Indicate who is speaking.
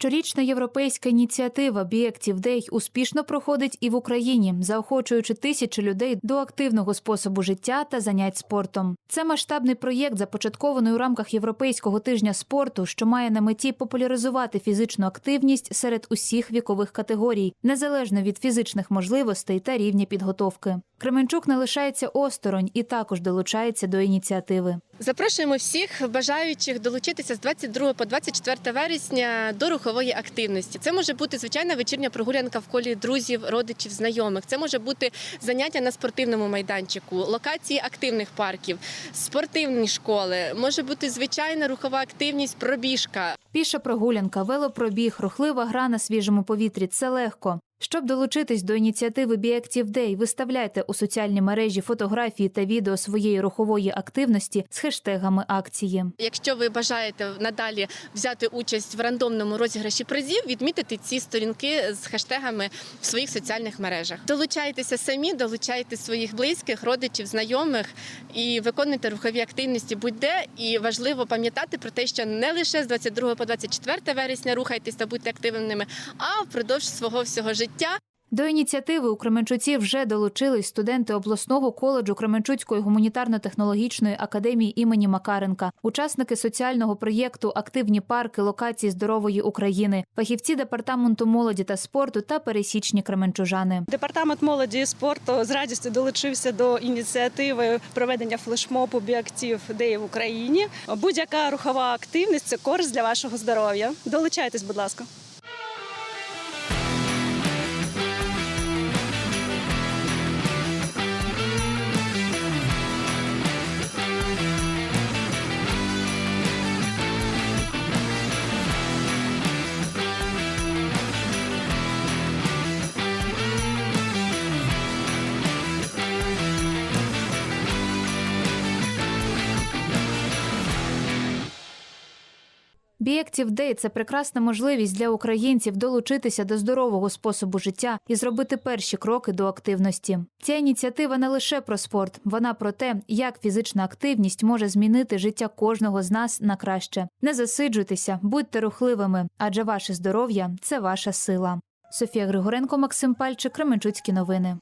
Speaker 1: Щорічна європейська ініціатива Active Day успішно проходить і в Україні, заохочуючи тисячі людей до активного способу життя та занять спортом. Це масштабний проєкт, започаткований у рамках Європейського тижня спорту, що має на меті популяризувати фізичну активність серед усіх вікових категорій, незалежно від фізичних можливостей та рівня підготовки. Кременчук не лишається осторонь і також долучається до ініціативи.
Speaker 2: Запрошуємо всіх бажаючих долучитися з 22 по 24 вересня до рухової активності. Це може бути звичайна вечірня прогулянка в колі друзів, родичів, знайомих. Це може бути заняття на спортивному майданчику, локації активних парків, спортивні школи. Може бути звичайна рухова активність, пробіжка.
Speaker 1: Піша прогулянка, велопробіг, рухлива гра на свіжому повітрі це легко. Щоб долучитись до ініціативи Active Day, виставляйте у соціальні мережі фотографії та відео своєї рухової активності з хештегами акції.
Speaker 2: Якщо ви бажаєте надалі взяти участь в рандомному розіграші призів, відмітити ці сторінки з хештегами в своїх соціальних мережах. Долучайтеся самі, долучайте своїх близьких, родичів, знайомих і виконуйте рухові активності будь-де. І важливо пам'ятати про те, що не лише з 22 по 24 вересня рухайтесь та будьте активними, а впродовж свого всього життя.
Speaker 1: До ініціативи у Кременчуці вже долучились студенти обласного коледжу Кременчуцької гуманітарно-технологічної академії імені Макаренка, учасники соціального проєкту Активні парки локації здорової України, фахівці департаменту молоді та спорту та пересічні кременчужани.
Speaker 3: Департамент молоді і спорту з радістю долучився до ініціативи проведення флешмобу Біактив Дей в Україні. Будь-яка рухова активність це користь для вашого здоров'я. Долучайтесь, будь ласка.
Speaker 1: Active Day – це прекрасна можливість для українців долучитися до здорового способу життя і зробити перші кроки до активності. Ця ініціатива не лише про спорт, вона про те, як фізична активність може змінити життя кожного з нас на краще. Не засиджуйтеся, будьте рухливими, адже ваше здоров'я це ваша сила. Софія Григоренко, Максим Пальчик, Кременчуцькі новини.